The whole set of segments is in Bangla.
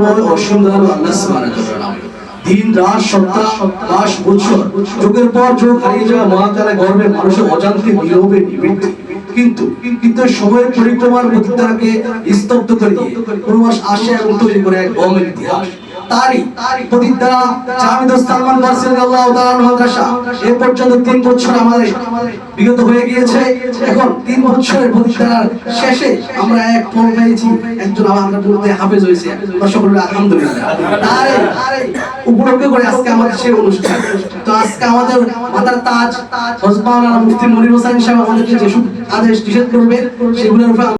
আল্লাহ সুবহানাহু ওয়া তাআলা। দিন, রাত, সপ্তাহ, মাস, বছর, যুগের পর যুগ হারিয়ে যাওয়া মহাকালে মানুষের অজান্তে নীরবে নিবৃত্ত। কিন্তু কিন্তু সময়ের পরিক্রমার তাকে স্তব্ধ করে দিয়ে কোনো মাস আসে এবং তৈরি করে এক ইতিহাস। তারই প্রতিদ্বারা জামিদ সালমান রাদিয়াল্লাহু তাআলা পর্যন্ত তিন বছর আমাদের বিগত হয়ে গিয়েছে। এখন তিন বছরের শেষে আমরা এক একজন হাফেজ আলহামদুলিল্লাহ। তারে করে আজকে আমাদের সেই অনুষ্ঠান। তো আজকে আমাদের মাতার তাজ মুফতি মনির হোসেন সাহেব আমাদেরকে যেসব আদেশ নিষেধ করবে, সেগুলোর উপর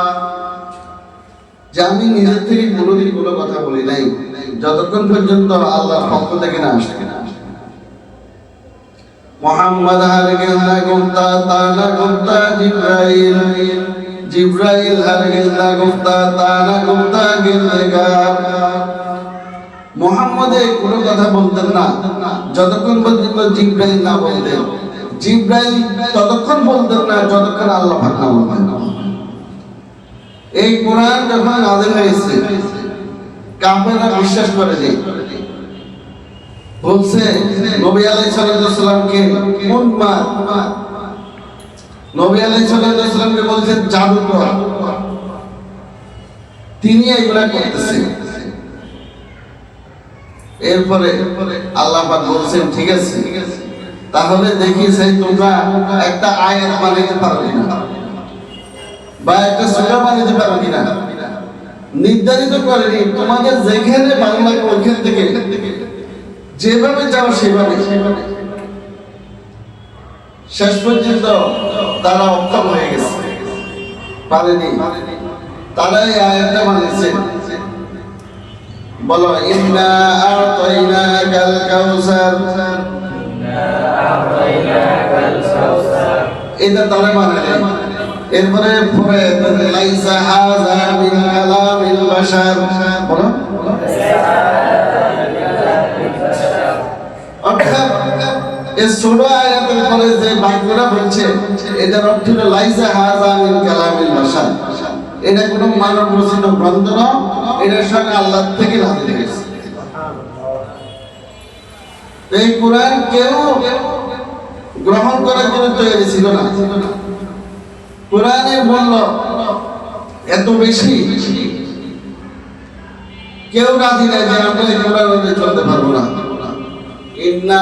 যে আমি নিজের থেকে কোনোদিন কোনো কথা বলি নাই, যতক্ষণ পর্যন্ত পক্ষ থেকে না আসে। মোহাম্মদ গুপ্তা তা না গুপ্তা জিব্রাইল। জিব্রাইল গুপ্তা তা না গুপ্তা মোহাম্মদে কোনো কথা বলতেন না, যতক্ষণ পর্যন্ত জিব্রাইল না বলতেন। জিব্রাইল ততক্ষণ বলতেন না, যতক্ষণ আল্লাহ পাক না বলতেন। এই কোরআন যখন নাযিল হয়েছে, কাফেররা বিশ্বাস করে যে, বলছে নবী আলাইহিস সালামকে উন্মাদ নবী আলাইহিস সালামকে বলছেন জাদুকর। তিনি এগুলা করতেছেন। এরপরে আল্লাহ পাক বলছেন, ঠিক আছে, তাহলে দেখি সেই তোমরা একটা আয়াত বানাইতে পারো কিনা বা একটা সূরা বানাইতে পারো কিনা? নির্ধারিত করেনি তোমাদের যেখানে বাংলা ওইখান থেকে। যেভাবে যাও সেভাবে। শেষ পর্যন্ত তারা অক্ষম হয়ে গেছে। পারেনি। তারা এই আয়াতটা বানিয়েছে। বলো, ইন্না আতাইনাকাল কাউসার। এটা তারা মানে এরপরে পরে লাইসা হাযা মিন কালামিল বাশার। বলো। এই ছোট আয়াতের পরে যে বাক্যটা এটার অর্থ হলো লাইসা হাযা মিন কালামিল বাশার। এটা কোনো মানব রচিত গ্রন্থ না এটার সঙ্গে আল্লাহ থেকে এই কোরআন কেউ গ্রহণ করার জন্য তৈরি ছিল না। কোরআনে বলল, এত বেশি? কেউ রাজি নাই যে আমরা এই অনুযায়ী চলতে পারব না। ইন্না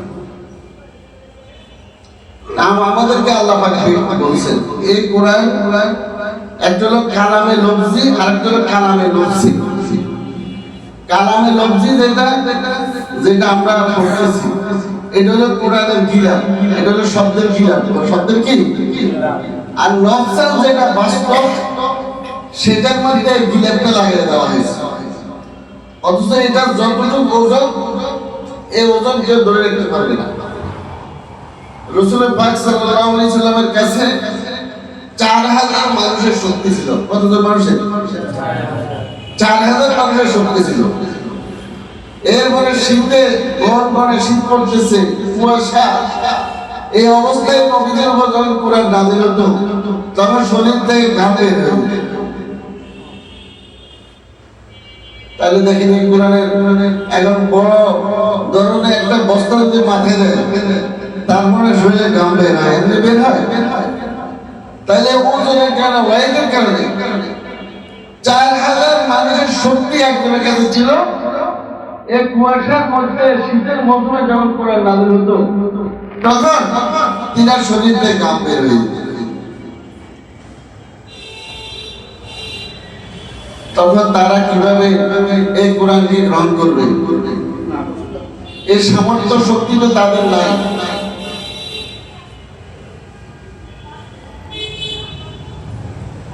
আমাদেরকে আল্লাহ বলছেন। এই কোরআন একটা হলো কালামে লফজি আর একটা কালামে লফজি। কালামে লফজি যেটা যেটা আমরা পড়তেছি, এটা হলো কোরআনের গিলাপ, এটা হলো শব্দের গিলাপ। শব্দের কি? আর নফসাল যেটা বাস্তব, সেটার মধ্যে গিলাপটা লাগিয়ে দেওয়া হয়েছে। অথচ এটা যতটুকু ওজন, এই ওজন কেউ ধরে রাখতে পারবে না। রসুল পাক সাল্লাল্লাহু আলাইহি সাল্লামের কাছে চার হাজার মানুষের শক্তি ছিল। কতজন মানুষের? চার হাজার মানুষের শক্তি ছিল। এরপরে শীতে ঘন ঘনে শীত পড়তেছে, কুয়াশা। এই অবস্থায় নবীদের উপর যখন কোরআন নাজিল হতো, তখন শরীর থেকে যেত। তাহলে এই কোরআনের এখন বড় ধরনের একটা বস্ত্র যদি মাথায় দেয়। তারপরে শরীরে গাম বের হয় এমনি বের হয়। তাহলে ওজনের কারণে ওয়াইটের কারণে? চার হাজার মানুষের শক্তি একজনের কাছে ছিল। এই কুয়াশার মধ্যে, শীতের যখন কোরআন হতো, তখন তিনার শরীর থেকে বের হয়ে তখন তারা কীভাবে এই কোরআনকে গ্রহণ করবে? এই সামর্থ্য শক্তি তো তাদের নাই।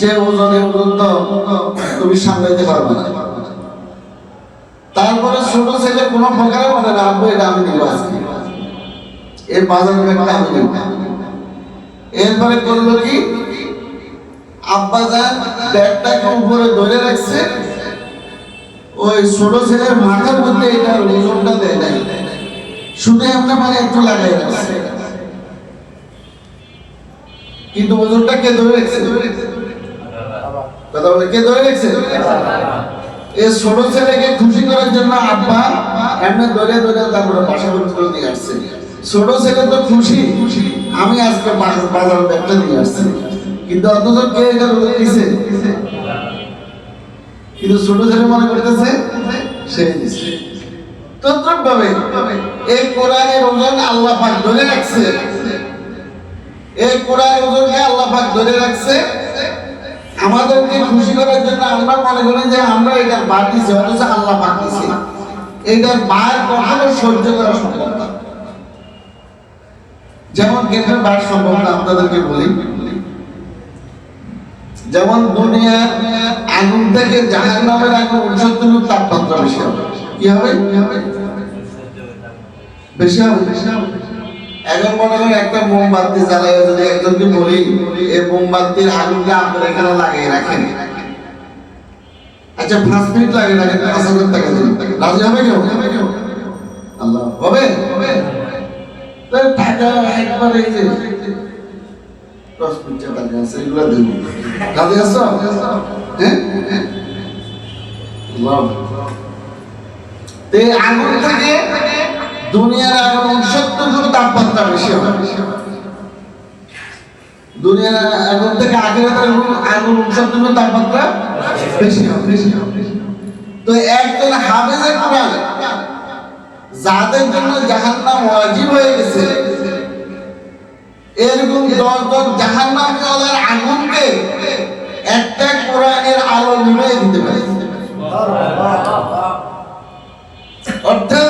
যে ওজনে তো তুমি সামলাইতে পারবে না। তারপরে ছোট ছেলে কোনো প্রকারে না আপু এটা আমি দিব আজকে। এই বাজার ব্যাগটা আমি দিব এরপরে করল কি? আব্বা যান ব্যাগটাকে উপরে ধরে রাখছে। ওই ছোট ছেলের মাথার মধ্যে এটা ওজনটা দেয় নাই। শুধু এমনি মানে একটু লাগাই রাখছে। কিন্তু ওজনটা কে ধরে রাখছে? কথা বলে, কে ধরে এই ছোট ছেলেকে খুশি করার জন্য আব্বা এমনি ধরে ধরে তারপরে পাশাপাশি করে দিয়ে আসছে। ছোট ছেলে তো খুশি, আমি আজকে বাজার ব্যাগটা নিয়ে আসছি। কিন্তু অথচ কে এটা দিছে কিন্তু ছোট ছেলে মনে করতেছে, সে দিছে ভাবে এই ওজন আল্লাহ পাক ধরে রাখছে। এই কোরআনের ওজনকে আল্লাহ পাক ধরে রাখছে। আমাদেরকে খুশি করার জন্য আমরা মনে করি যে আমরা এটা বার দিছি অথচ আল্লাহ পাক দিছে এটার বার কখনো সহ্য করা সম্ভব না। যেমন কেন্দ্রের বার সম্ভব না, আপনাদেরকে বলি। যেমন দুনিয়া আগুন থেকে জাহান নামের আগুন উৎসত্তর তাপমাত্রা বেশি হবে। কি হবে? বেশি হবে। এখন মনে করেন একটা মোমবাতি জ্বালাই যদি একজনকে বলি এই মোমবাতির আগুনটা আপনার এখানে লাগিয়ে রাখেন। আচ্ছা পাঁচ মিনিট লাগে রাখেন পাঁচ হাজার টাকা রাজি হবে কেউ? আল্লাহ, হবে? দশ টাকা আছে এগুলো হ্যাঁ? আগুন থেকে দুনিয়ার আগুন উনসত্তর গুণ তাপমাত্রা বেশি হবে। দুনিয়ার আগুন থেকে আখেরাতের আগুন উনসত্তর গুণ তাপমাত্রা বেশি হবে বেশি হবে। তো একজন হাফেজের কোরআন যাদের জন্য জাহান্নাম ওয়াজিব হয়ে গেছে, এরকম দশজন জাহান্নাম জলের আগুনকে একটা কোরআনের আলো নিভে দিতে পারে। অর্থাৎ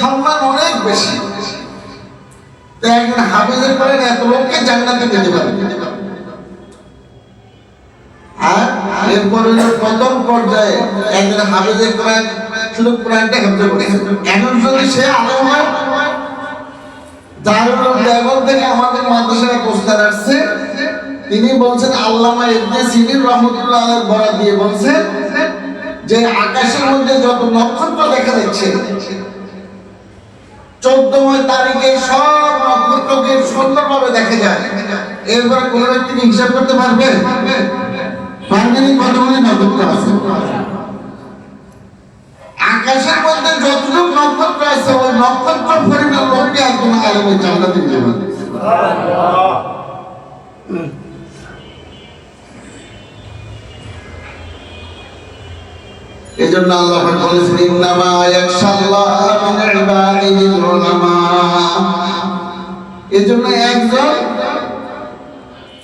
সম্মান অনেক বেশি। একজন হাফেজের কোরআন এত লোককে জান্নাতে যেতে পারে আর এরপরে আমাদের তিনি বলছেন, আল্লামা দিয়ে বলছেন যে, আকাশের মধ্যে যত নক্ষত্র দেখা যাচ্ছে চোদ্দময় তারিখে সব নক্ষত্রকে সুন্দরভাবে দেখা যায়। এরপরে কোন ব্যক্তি হিসাব করতে পারবে? পারবেন কতগুলি নক্ষত্র আছে? আকাশের মধ্যে যতটুকু নক্ষত্র আছে, ওই নক্ষত্র পরিমাণ লোককে একজন আলমের জান্নাতে দিতে পারবে এই জন্য আল্লাহ বলেছেন, ইন্নামা ইয়াখশাল্লাহ মিন ইবাদিহিল উলামা এই জন্য একজন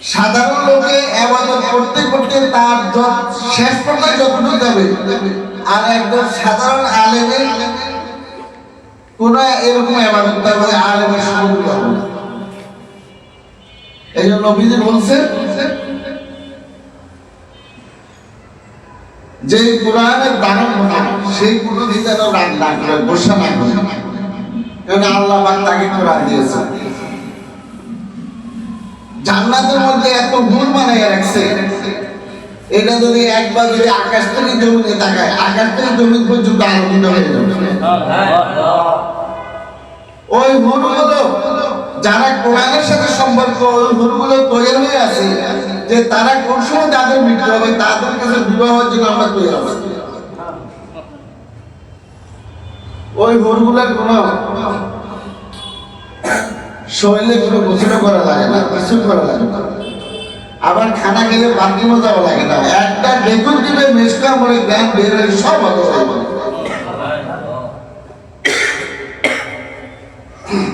সাধারণ লোকে আবাদত করতে করতে তার যত- শেষ পর্যায়ে যতটুকু যাবে, আর একজন সাধারণ আলেমের কোন এরকম আবাদত করবে আলেমের সমতুল্য হবে না। এই জন্য নবীজি বলছেন যে কোরআনের সেই যেন রাগ না করে না করে। আল্লাহ তাকে কোরআন দিয়েছে জান্নাতের মধ্যে এত বানাইয়া রাখছে। এটা যদি একবার যদি আকাশ থেকে তাকায়, আকাশ থেকে পর্যন্ত আলোকিত হয়ে যাবে। ওই হুরগুলো, যারা কোরআনের সাথে সম্পর্ক, ওই হুরগুলো তৈরি হয়ে আছে। যে তারা কোন সময় তাদের মৃত্যু হবে, তাদের কাছে বিবাহের জন্য আমরা তৈরি আছি ওই হুরগুলোর কোন শরীরে কোনো করা লাগে না কিছু করা লাগে না। আবার খানা খেলে বাথরুমে যাওয়া লাগে না। একটা বেগুন দিবে মেসকা মরে জ্ঞান বের হয়ে সব হয়ে যাবে।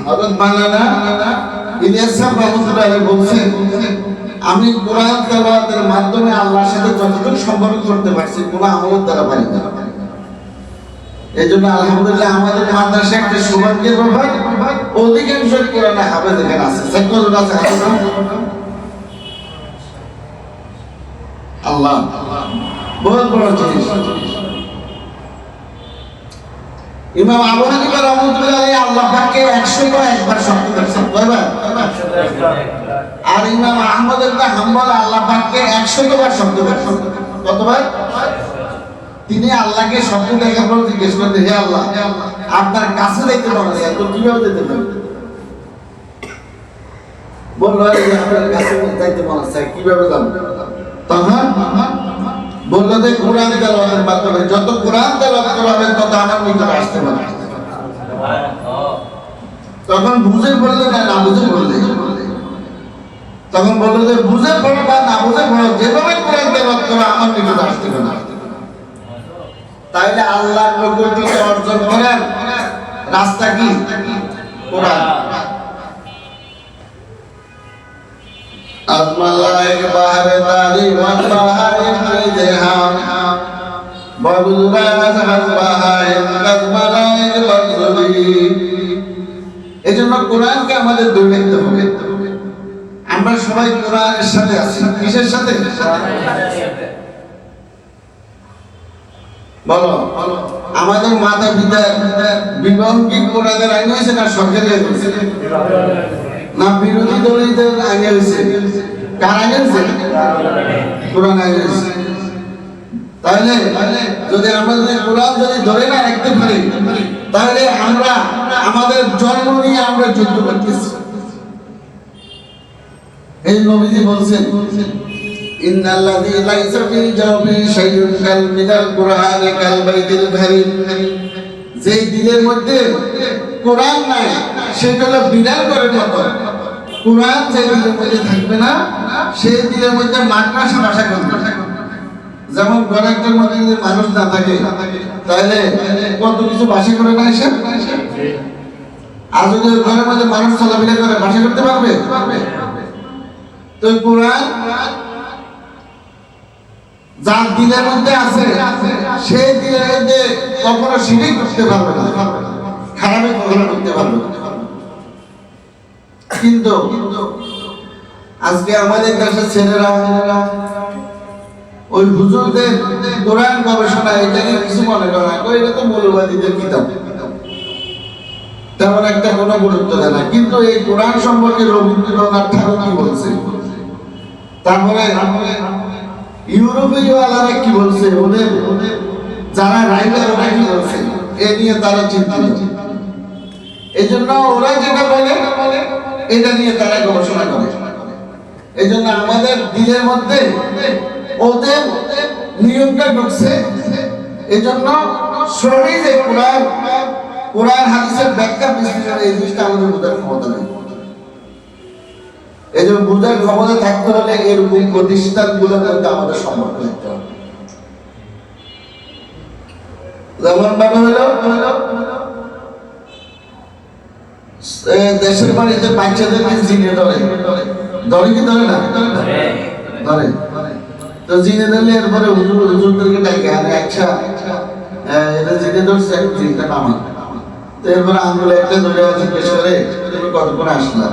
হযরত ইলিয়াস সাহেব বলছেন আমি কোরআন তেলাওয়াতের মাধ্যমে আল্লাহর সাথে যতটুকু সম্পর্ক করতে পারছি, কোনো আমলের দ্বারা পারি না। এই জন্য আলহামদুলিল্লাহ আমাদের মাদ্রাসা একটা সৌভাগ্যের ব্যাপার। অধিকাংশ কোরআনে হাফেজ এখানে আছে। সেকজন আছে, হাফেজ আল্লাহ। বহুত বড় জিনিস। ইমাম আবু হানিফা রহমতুল্লাহ আল্লাহ পাককে 100 বার একবার শব্দ করেছেন। কয়বার? আর ইমাম আহমদ ইবনে হাম্বল আল্লাহ পাককে 100 বার শব্দ কতবার? তিনি আল্লাহকে শব্দ দেখার পর জিজ্ঞেস করলেন হে আল্লাহ, আপনার কাছে দেখতে পাওয়া যায় তো কীভাবে যেতে পারি বলল আপনার কাছে যাইতে কীভাবে তখন বলল যে, কোরআন তেলাওয়াতের মাধ্যমে যত কোরআন তেলাওয়াত করা হবে তত আমার আসতে পারে তখন বুঝে পড়লে না বুঝে পড়লে তখন বলল যে বুঝে পড়ো বা না বুঝে পড়ো, যেভাবে কোরআন তেলাওয়াত করো, আমার নিকটে আসতে পারে তাইলে আল্লাহর নৈকট্য অর্জন করেন রাস্তা কি? কোরআন। আমাদের ধরে হবে। আমরা সবাই কোরআনের সাথে আছি। কিসের সাথে? বলো, আমাদের মাতা পিতা বিবাহ কি কোরআনের আইন হয়েছে না সরকারি আইন হয়েছে? না, বিরোধী দলীয়দের আইন হয়েছে। কার আইন হয়েছে? কোরআন আইন হয়েছে। তাহলে, যদি আমরা যদি কোরআন যদি ধরে না রাখতে পারি, তাহলে আমরা, আমাদের জন্ম নিয়ে আমরা যুদ্ধ করতেছি। এই দিলের মধ্যে কোরআন নাই, সেটা বিড়াল করে কোরআন যে মধ্যে থাকবে না, সেই মধ্যে মাদ্রাসা ভাষা করবে। যেমন ঘরে একটার মধ্যে যদি মানুষ না থাকে, তাহলে কত কিছু ভাষা করে না এসে? আর যদি ঘরের মধ্যে মানুষ চলাফেরা করে ভাষা করতে পারবে পারবে? যার দিলের মধ্যে আছে সেই দিলের মধ্যে কখনো করতে পারবে না, খারাপে কখনো করতে পারবে কিন্তু আজকে আমাদের কাছে ছেলেরা, ওই হুজুরদের গবেষণা কিছু মনে করে না এটা তো মৌলবাদীদের কিতাব। তেমন একটা কোনো গুরুত্ব দেয় না। কিন্তু এই কোরআন সম্পর্কে রবীন্দ্রনাথ ঠাকুর কি বলছে তারপরে ইউরোপীয় আলারা কি বলছে? ওদের যারা রাইটার ওরা কি বলছে? এ নিয়ে তারা চিন্তিত। এই জন্য ওরা যেটা বলে, এটা নিয়ে তারা গবেষণা করে। এই জন্য আমাদের দিলের মধ্যে ওদের নিয়মটা ঢুকছে। এই জন্য যে কোরআন কোরআন, হাদিসের ব্যাখ্যা, বিশ্লেষণ, এই জিনিসটা আমাদের বোঝার ক্ষমতা নেই। ক্ষমতা থাকতে হলে আমাদের সম্পর্ক থাকতে হবে। যেমন ভাবে হলো দেশের বাড়িতে জিনে ধরে। ধরে কি ধরে না? ধরে। তো জিনে ধরলে এরপরে হুজুর হুজুরদেরকে ডাকে, আর একসা এটা জিনে ধরছে, জিনটা নামা তো এরপরে আঙ্গুলে একটা ধরে করে কতক্ষণ আসলাম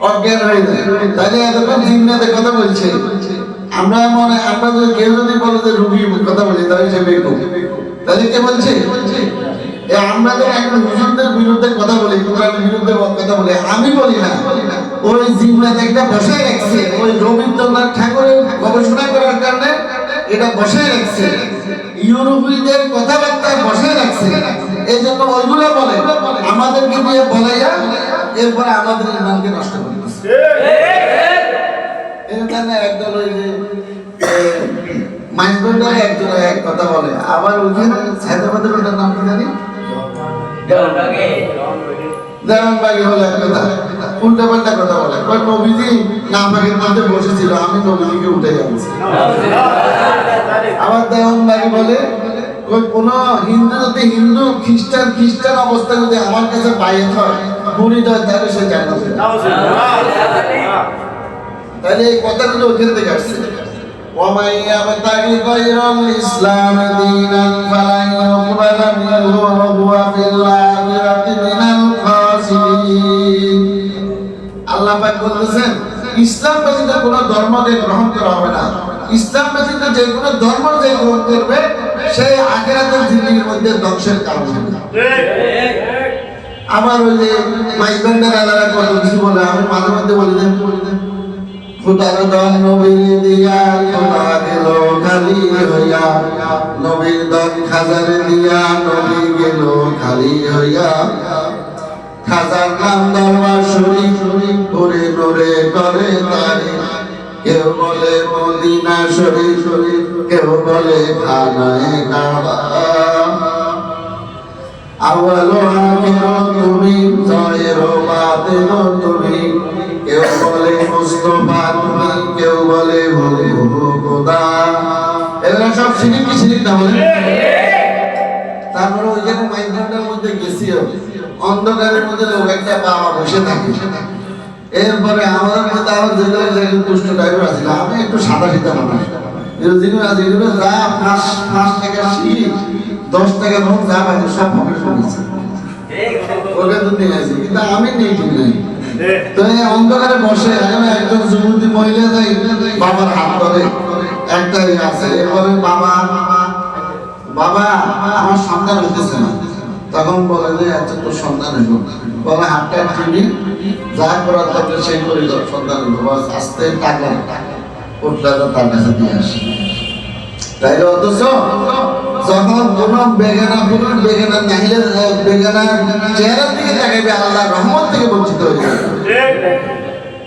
অজ্ঞান হয়ে যায়। তাহলে এতক্ষণ জিন্নাতে কথা বলছে। আমরা মনে, আমরা যদি কেউ যদি বলে যে রুগী কথা বলি, তাহলে সে বেকুব। তাহলে কে বলছে? আমরা তো একটা হুজুরদের বিরুদ্ধে কথা বলি, কোরআনের বিরুদ্ধে কথা বলি। আমি বলি না। ওই জিন্নাতে একটা বসায় রাখছে। ওই রবীন্দ্রনাথ ঠাকুরের গবেষণা করার কারণে এটা বসায় রাখছে। ইউরোপীয়দের কথাবার্তা বসায় রাখছে। এই জন্য ওইগুলো বলে। আমাদেরকে দিয়ে বলাইয়া এরপরে আমাদের ইমানকে নষ্ট এখানে একদল ওই যে মাইজবেন্ডারে একজন এক কথা বলে। আবার ওইখানে হায়দ্রাবাদের ওটার নাম কি জানি? দেওয়ানবাগি। হলো এক কথা। উল্টা পাল্টা কথা বলে। কয় নবীজি নাফাকের মধ্যে বসেছিল আমি নবীজিকে উঠে যাচ্ছি। আবার দেওয়ানবাগি বলে কোন হিন্দু যদি হিন্দু খ্রিস্টান খ্রিস্টান অবস্থা যদি আমার কাছে বাইরে হয় মুড়িদ হয় তাহলে সে জান্নাতে যাবে। তাহলে এই কথাগুলো ওখান থেকে আসছে ومن يبتغي غير الإسلام دينا فلن يقبل منه وهو في الآخرة من الخاسرين আল্লাহ পাক বলতেছেন ইসলাম ব্যতীত কোনো ধর্মকে গ্রহণ করা হবে না ইসলাম ব্যতীত যে কোনো ধর্ম যে গ্রহণ করবে সেই আখেরাতের জিন্দিগির মধ্যে ধ্বংসের কারণ হবে আমার ওই যে মাইকবেন্ডার আলাদা কত কিছু বলে, আমি মাঝে মধ্যে বলি দেন খুদার দন নবীর দিয়া, খোদা গেল খালি হইয়া, নবীর দন খাজার দিয়া, নবী গেল খালি হইয়া। খাজার নাম দরবার শরীফ করে নরে করে তারে। কেউ বলে মদিনা শরীফ, কেউ বলে খানায় কাবা তুমি জয়ের কেউ বলে বলে সব তারপরে ওইখানে মাইন্ডের মধ্যে গেছি। অন্ধকারের মধ্যে লোক একটা বাবা বসে থাকে। এরপরে আমার মধ্যে আমার যেগুলো যেগুলো দুষ্ট টাইপের আছে আমি একটু সাদা সিধা মানুষ। যা পাঁচ পাঁচ টাকা শিখ দশ টাকা নোট যা পাইছে সব পকেটে ঢুকেছে ওটা তো নিয়ে আসি, কিন্তু আমি নেই ঠিক নাই। তো এই অন্ধকারে বসে একজন যুবতী মহিলা যাই, বাবার হাত ধরে একটাই আছে এরপরে বাবা বাবা, আমার সন্তান হইতেছে না। তখন বলে যে আচ্ছা তোর সন্তান বলে, হাতটা টিভি যা করার দরকার, সেই করে, সন্তান হইব। আস্তে টাকা।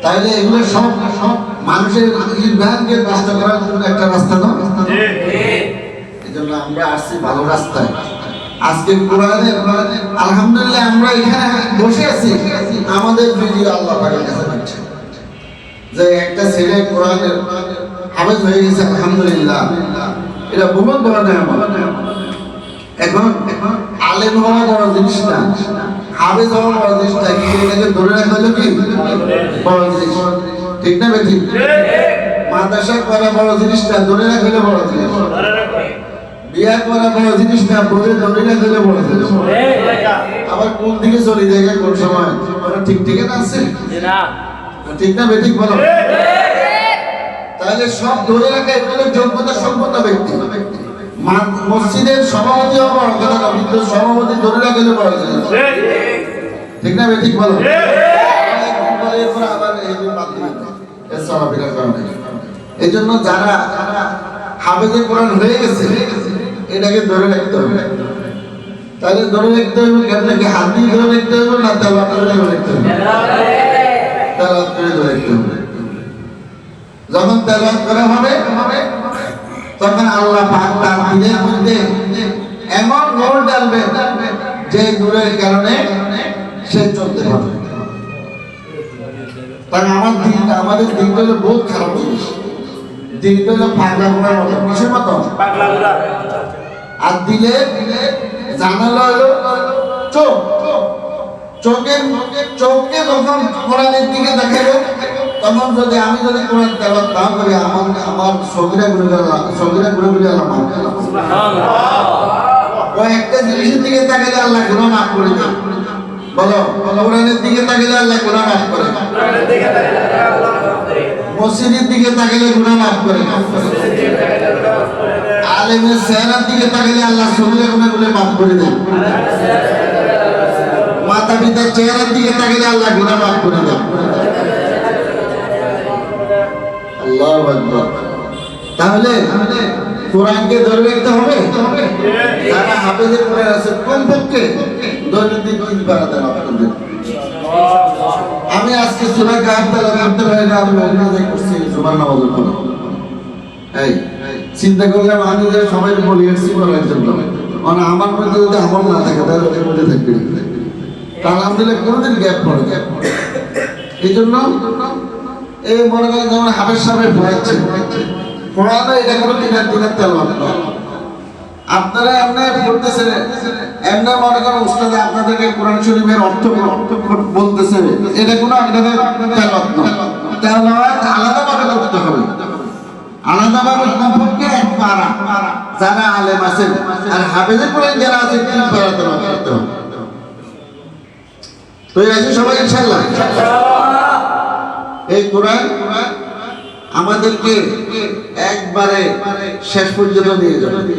তাইলে এগুলো সব সব মানুষের করার জন্য একটা রাস্তা এই জন্য আমরা আসছি ভালো রাস্তায়। আজকে আলহামদুলিল্লাহ আমরা এখানে বসে আছি। আমাদের ভিডিও আল্লাহ পাকের কাছে পাচ্ছে যে একটা ছেলে কোরআনের হাফেজ হয়ে গেছে, আলহামদুলিল্লাহ। এটা বড় নেয়ামত এখন আলেম হওয়া বড় জিনিস না হাফেজ হওয়া বড় জিনিস না কিন্তু এটাকে ধরে রাখা হলো কি? বড় জিনিস। ঠিক না বেঠি? মাদ্রাসা করা বড় জিনিস না ধরে রাখা হলো বড় জিনিস। বিয়া করা বড় জিনিস না বলে ধরে রাখা হলো বড় জিনিস। আবার কোন দিকে চলে যায়, কোন সময়? ঠিক ঠিক আছে? ঠিক না বেঠিক বলো? তাহলে সব ধরে রাখা এগুলো যোগ্যতা সম্পন্ন ব্যক্তি। মসজিদের সভাপতি হওয়া বড় কথা কিন্তু সভাপতি ধরে রাখলে বড় জিনিস ঠিক না বেঠিক বলো? এই জন্য যারা হাফেজে কোরআন হয়ে গেছে এটাকে ধরে রাখতে হবে। তাহলে ধরে রাখতে হবে আপনাকে হাত দিয়ে ধরে রাখতে হবে না তেলাওয়াত করে ধরে রাখতে হবে? তেলাওয়াত করে হবে। যখন তেলাওয়াত করা হবে তখন আল্লাহ পাক তার দিলের মধ্যে এমন নূর ডালবে যে নূরের কারণে সে চলতে পারবে আমার দিন আমাদের দিনটা হলো বহুত খারাপ জিনিস। দিনটা হলো পাগলা ঘোড়ার মতো। কিসের মতো? আর দিলে জানালা হলো চোখ। চোখের চোখকে যখন কোরআনের দিকে দেখাবো তখন যদি আমি যদি কোরআন তেলাওয়াত না করি, আমার আমার সগিরা ঘুরে সগিরা ঘুরে ঘুরে গেল ও একটা জিনিসের দিকে তাকালে আল্লাহ গুনাহ মাফ করে দেয় বলো, কোরআনের দিকে তাকালে আল্লাহ গুনাহ মাফ করে মসজিদের দিকে তাকালে গুনাহ মাফ করে আলেমের চেহারার দিকে তাকালে আল্লাহ সগিরা গুনাহগুলো মাফ করে দেয় মাতা পিতার চেহারার দিকে তাকালে আল্লাহ গুনাহ মাফ করে আকবার। তাহলে কোরআনকে ধরে রাখতে হবে? যারা হাফেজে পড়ে আছে, কমপক্ষে দৈনন্দিন পারা দেন। আপনাদের আমি আজকে সূরা পারি না, আমি করছি, জুমার পরে এই, চিন্তা করলাম আমি যে সবাই বলি বলার জন্য মানে আমার মধ্যে যদি আমল না থাকে, তাহলে ওদের মধ্যে থাকবে না। আলহামদুলিল্লাহ কোনোদিন গ্যাপ পড়ে এই জন্য এই মনে করেন যেমন হাফেজ সাহেব পড়াচ্ছে পড়ানো এটা কোনো দিনের দিনের তেলাওয়াত আপনারা এমনি পড়তেছেন, এমনি মনে করেন উস্তাদ আপনাদেরকে কোরআন শরীফের অর্থ বলতেছে, এটা কোনো আপনাদের তেলাওয়াত নয়। তেলাওয়াত আলাদাভাবে করতে হবে। আলাদাভাবে কমপক্ষে এক পারা, যারা আলেম আছেন আর হাফেজে কোরআন যারা আছে তিন পারা তেলাওয়াত করতে হবে। আমাদেরকে একবারে শেষ পর্যন্ত নিয়ে যাবে।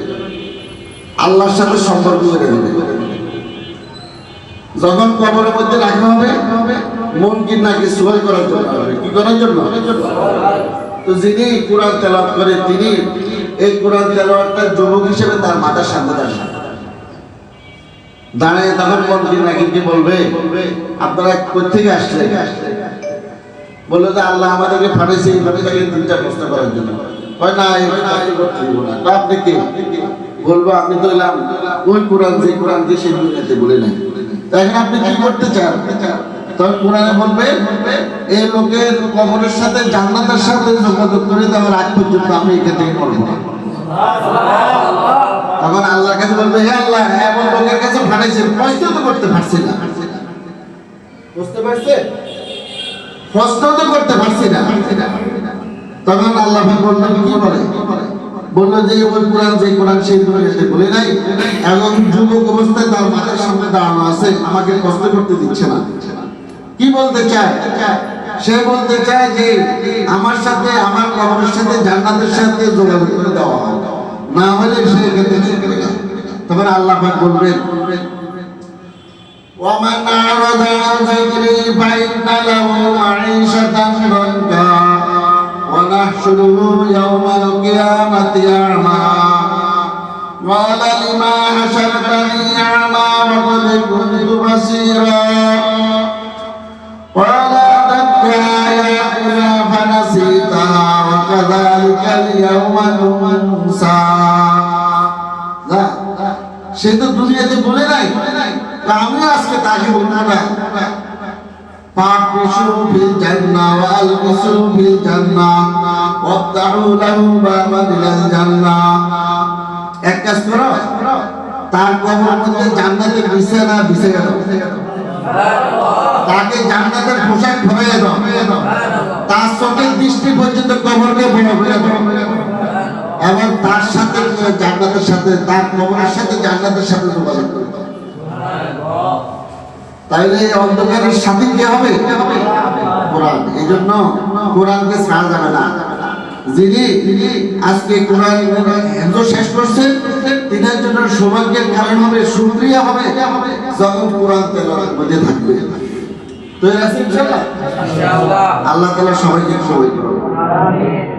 আল্লাহর সাথে সম্পর্ক করে দেবে যখন কবরের মধ্যে রাখা হবে, মন কি নাকি সুহাই করার জন্য কি করার জন্য? তো যিনি কোরআন তেলাপ করে, তিনি এই কোরআন তেলাওয়াতটা যুবক হিসেবে তার মাথার সামনে দাঁড়ান দাঁড়িয়ে তখন মন কি নাকি কি বলবে? আপনারা কোথেকে আসলেন বলল যে আল্লাহ আমাদেরকে ফাটাইছে এইভাবে তাকে তিনটা প্রশ্ন করার জন্য। হয় না এই। আপনি কে? বলব, আমি তো এলাম। ওই কোরআন যে কোরআন দিয়ে সেই দুনিয়াতে বলে নাই। এখন আপনি কি করতে চান? তখন কোরআনে বলবে এই লোকের কবরের সাথে জান্নাতের সাথে যোগাযোগ করে দেওয়ার আগ পর্যন্ত আমি এখান থেকে করব না। তখন আল্লাহর কাছে বলবে, হে আল্লাহ এমন লোকের কাছে ফাটাইছে প্রশ্ন তো করতে পারছি না। বুঝতে পারছে? প্রশ্ন তো করতে পারছি না। তখন আল্লাহ বললেন কি বলে? বলল যে, ওই কোরআন যে কোরআন, সেই দুনিয়াতে বলে নাই। এবং যুবক অবস্থায় তার মাথার সামনে দাঁড়ানো আছে, আমাকে কষ্ট করতে দিচ্ছে না। কি বলতে চায়? সে বলতে চায় যে, আমার সাথে, আমার কবরের সাথে, জান্নাতের সাথে যোগাযোগ করে দেওয়া হয়। না হলে সে এখান থেকে চলে যাবে তখন আল্লাহ পাক বলবেন ومن أعرض عن ذكري فإن له معيشة ضنكا ونحشره يوم القيامة أعمى قال لما حشرتني أعمى وقد كنت بصيرا قال وكذلك اليوم تنسى না সে তো দুনিয়াতে বলে নাই তা আমি আজকে তাকে বলবো না পাক বিশু ফিল জান্নাহ ওয়া আল বিশু ফিল জান্নাহ ওয়াফতাহু লাহু বাবান ইলাল জান্নাহ এক কাজ করো তার কবরের মধ্যে জান্নাতের বিছানা বিছিয়ে দাও তাকে জান্নাতের পোশাক পরিয়ে দাও তার চোখের দৃষ্টি পর্যন্ত কবরকে এবং তার সাথে জান্নাতের সাথে, তার কবরের সাথে জান্নাতের সাথে যোগাযোগ তাইলে অন্ধকারের সাথে কি হবে? কোরআন। এই জন্য কোরআনকে ছাড়া যাবে না। যিনি আজকে কোরআন শেষ জন্য সৌভাগ্যের কারণ হবে, সুক্রিয়া হবে, যখন কোরআন তেলাওয়াতের মধ্যে থাকবে। তো আল্লাহ তাআলা সবাইকে সবাই করুন